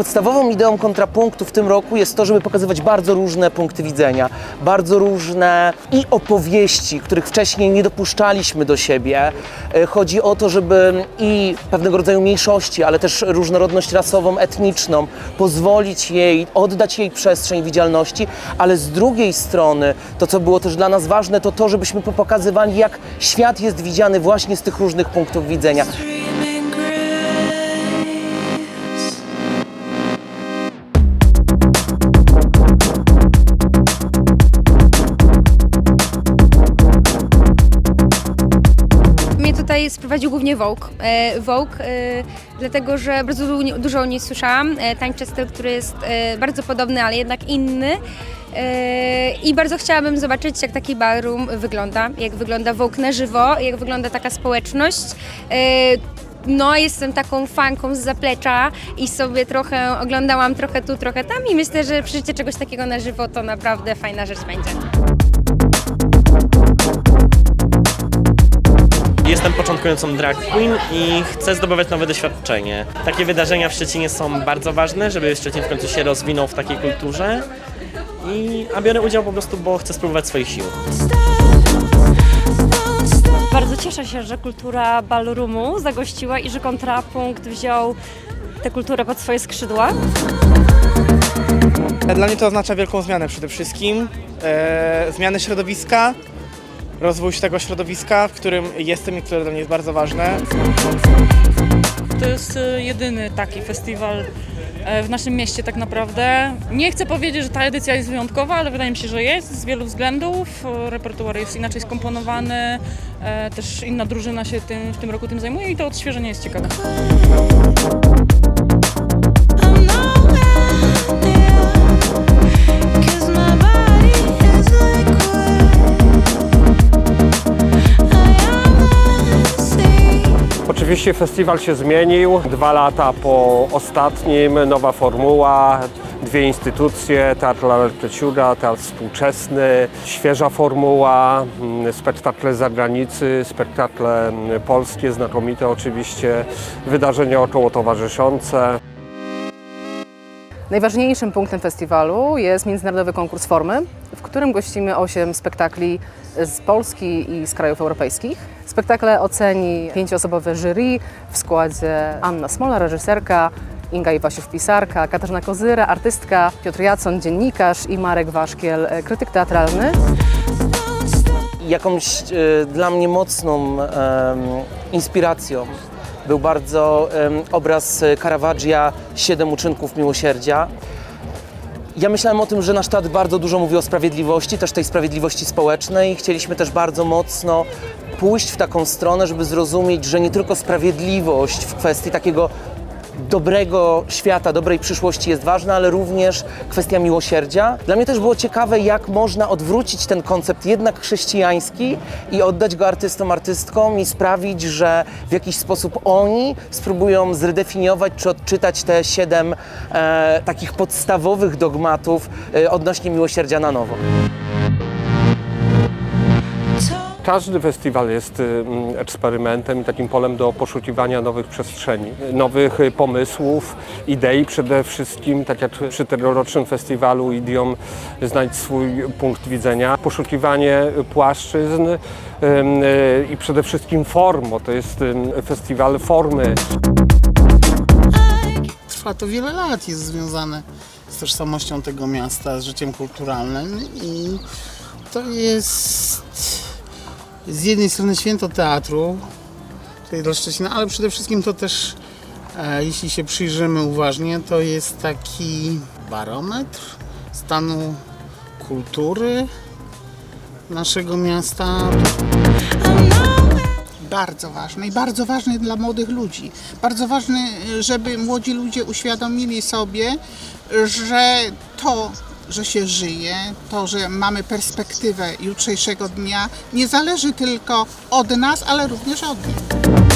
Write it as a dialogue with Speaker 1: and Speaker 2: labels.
Speaker 1: Podstawową ideą kontrapunktu w tym roku jest to, żeby pokazywać bardzo różne punkty widzenia, bardzo różne i opowieści, których wcześniej nie dopuszczaliśmy do siebie. E, Chodzi o to, żeby i pewnego rodzaju mniejszości, ale też różnorodność rasową, etniczną, pozwolić jej, oddać jej przestrzeń widzialności, ale z drugiej strony, to co było też dla nas ważne, to to, żebyśmy pokazywali, jak świat jest widziany właśnie z tych różnych punktów widzenia.
Speaker 2: Tutaj sprowadził głównie Vogue. E, Vogue, e, dlatego że bardzo du- dużo o niej słyszałam. E, tańczy styl, który jest bardzo podobny, ale jednak inny. I bardzo chciałabym zobaczyć, jak taki ballroom wygląda, jak wygląda Vogue na żywo, jak wygląda taka społeczność. No, jestem taką fanką z zaplecza i sobie trochę oglądałam trochę tu, trochę tam i myślę, że przeżycie czegoś takiego na żywo to naprawdę fajna rzecz będzie.
Speaker 3: Początkującą drag queen i chcę zdobywać nowe doświadczenie. Takie wydarzenia w Szczecinie są bardzo ważne, żeby Szczecin w końcu się rozwinął w takiej kulturze. I, a biorę udział po prostu, bo chcę spróbować swoich sił.
Speaker 4: Bardzo cieszę się, że kultura ballroomu zagościła i że kontrapunkt wziął tę kulturę pod swoje skrzydła.
Speaker 5: Dla mnie to oznacza wielką zmianę przede wszystkim. E, zmianę środowiska, rozwój tego środowiska, w którym jestem i które dla mnie jest bardzo ważne.
Speaker 6: To jest e, jedyny taki festiwal e, w naszym mieście tak naprawdę. Nie chcę powiedzieć, że ta edycja jest wyjątkowa, ale wydaje mi się, że jest z wielu względów. E, Repertuar jest inaczej skomponowany, też inna drużyna się tym, w tym roku tym zajmuje i to odświeżenie jest ciekawe.
Speaker 7: Oczywiście festiwal się zmienił. Dwa lata po ostatnim, nowa formuła, dwie instytucje, Teatr La Teatr Współczesny, świeża formuła, mm, spektakle z zagranicy, spektakle mm, polskie, znakomite oczywiście, wydarzenia około towarzyszące.
Speaker 8: Najważniejszym punktem festiwalu jest międzynarodowy konkurs formy, w którym gościmy 8 spektakli z Polski i z krajów europejskich. Spektakle oceni pięcioosobowe jury w składzie Anna Smola, reżyserka, Inga Iwasiów, pisarka, Katarzyna Kozyra, artystka, Piotr Jacon, dziennikarz i Marek Waszkiel, e, krytyk teatralny.
Speaker 1: jakąś e, dla mnie mocną em, inspiracją był bardzo obraz Caravaggia Siedem uczynków miłosierdzia. Ja myślałem o tym, że nasz teatr bardzo dużo mówi o sprawiedliwości, też tej sprawiedliwości społecznej. Chcieliśmy też bardzo mocno pójść w taką stronę, żeby zrozumieć, że nie tylko sprawiedliwość w kwestii takiego dobrego świata, dobrej przyszłości jest ważna, ale również kwestia miłosierdzia. Dla mnie też było ciekawe, jak można odwrócić ten koncept jednak chrześcijański i oddać go artystom, artystkom i sprawić, że w jakiś sposób oni spróbują zredefiniować czy odczytać te siedem e, takich podstawowych dogmatów e, odnośnie miłosierdzia na nowo.
Speaker 7: Każdy festiwal jest y, mm, eksperymentem i takim polem do poszukiwania nowych przestrzeni, nowych y, pomysłów, idei przede wszystkim, tak jak przy tegorocznym festiwalu Idiom znaleźć swój punkt widzenia, poszukiwanie płaszczyzn y, i przede wszystkim form, bo to jest festiwal formy.
Speaker 9: Trwa to wiele lat, jest związane z tożsamością tego miasta, z życiem kulturalnym i to jest z jednej strony święto teatru tutaj dla Szczecina, ale przede wszystkim to też, e, jeśli się przyjrzymy uważnie, to jest taki barometr stanu kultury naszego miasta.
Speaker 10: bardzo ważny i bardzo ważny dla młodych ludzi. Bardzo ważny, żeby młodzi ludzie uświadomili sobie, że to, że się żyje, to, że mamy perspektywę jutrzejszego dnia, nie zależy tylko od nas, ale również od nich.